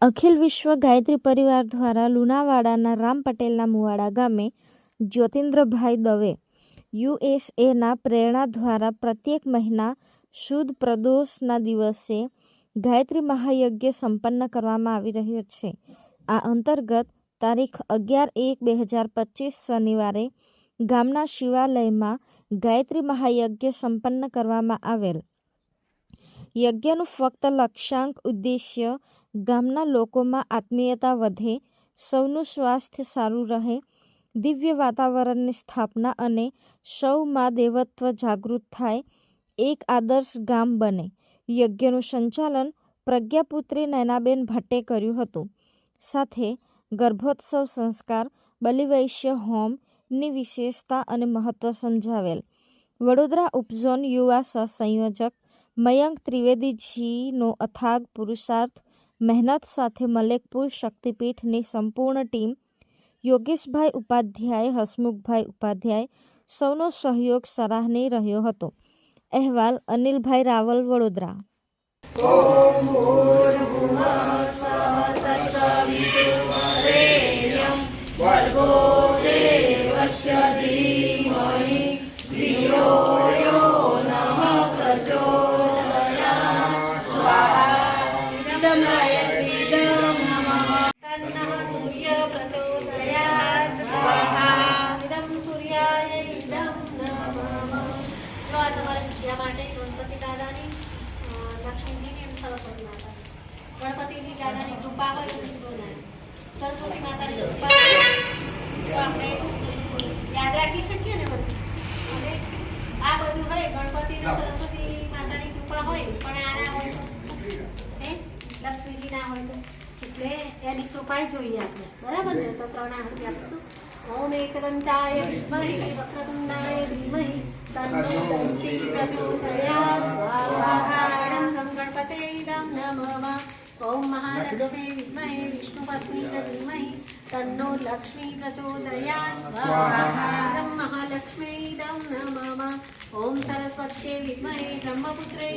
અખિલ વિશ્વ ગાયત્રી પરિવાર દ્વારા લુણાવાડાના રામ પટેલના મુવાડા ગામે જ્યોતિન્દ્રભાઈ દવે યુએસએના પ્રેરણા દ્વારા પ્રત્યેક મહિના શુદ્ધ પ્રદોષના દિવસે ગાયત્રી મહાયજ્ઞ સંપન્ન કરવામાં આવી રહ્યો છે. આ અંતર્ગત તારીખ અગિયાર એક બે હજાર પચીસ શનિવારે ગામના શિવાલયમાં ગાયત્રી મહાયજ્ઞ સંપન્ન કરવામાં આવેલ. યજ્ઞનું ફક્ત લક્ષ્યાંક ઉદ્દેશ્ય ગામના લોકોમાં આત્મીયતા વધે, સૌનું સ્વાસ્થ્ય સારું રહે, દિવ્ય વાતાવરણની સ્થાપના અને સૌમાં દેવત્વ જાગૃત થાય, એક આદર્શ ગામ બને. યજ્ઞનું સંચાલન પ્રજ્ઞાપુત્રી નયનાબેન ભટ્ટે કર્યું હતું. સાથે ગર્ભોત્સવ સંસ્કાર, બલિવૈશ્ય હોમની વિશેષતા અને મહત્વ સમજાવેલ. વડોદરા ઉપઝોન યુવા સહસંયોજક મયંક ત્રિવેદીજીનો અથાગ પુરુષાર્થ મહેનત સાથે મલેકપુર શક્તિપીઠની સંપૂર્ણ ટીમ, યોગેશભાઈ ઉપાધ્યાય, હસમુખભાઈ ઉપાધ્યાય, સૌનો સહયોગ સરાહનીય રહ્યો હતો. અહેવાલ અનિલભાઈ રાવલ, વડોદરા. માટે, ગણપતિ દાદાની લક્ષ્મીજીની સરસ્વતી માતાની. ગણપતિની દાદાની કૃપા હોય સરસ્વતી માતાની આપણે યાદ રાખી શકીએ ને બધું? અને આ બધું હોય, ગણપતિ સરસ્વતી માતાની કૃપા હોય, પણ આના હોય હે? લક્ષ્મીજી હોય તો? એટલે એની જોઈએ આપણે. બરાબર ને? તો ત્રણ આહુતિ આપીશું ઓમ એકદંતાય વિદ્મહે વક્રતુંડાય ધીમહિ. તન્નો દંતી પ્રચોદયાત સ્વાહાણં ગમ ગણપતે ઇદં નમઃ ઓમ મહાલક્ષ્મી વિદ્મહે વિષ્ણુપત્ની ચ ધીમહિ તન્નો લક્ષ્મી પ્રચોદયાત સ્વાહા ગમ મહાલક્ષ્મી ઇદં નમઃ ઓમ સરસ્વત્यै વિદ્મહે બ્રહ્મપુત્રે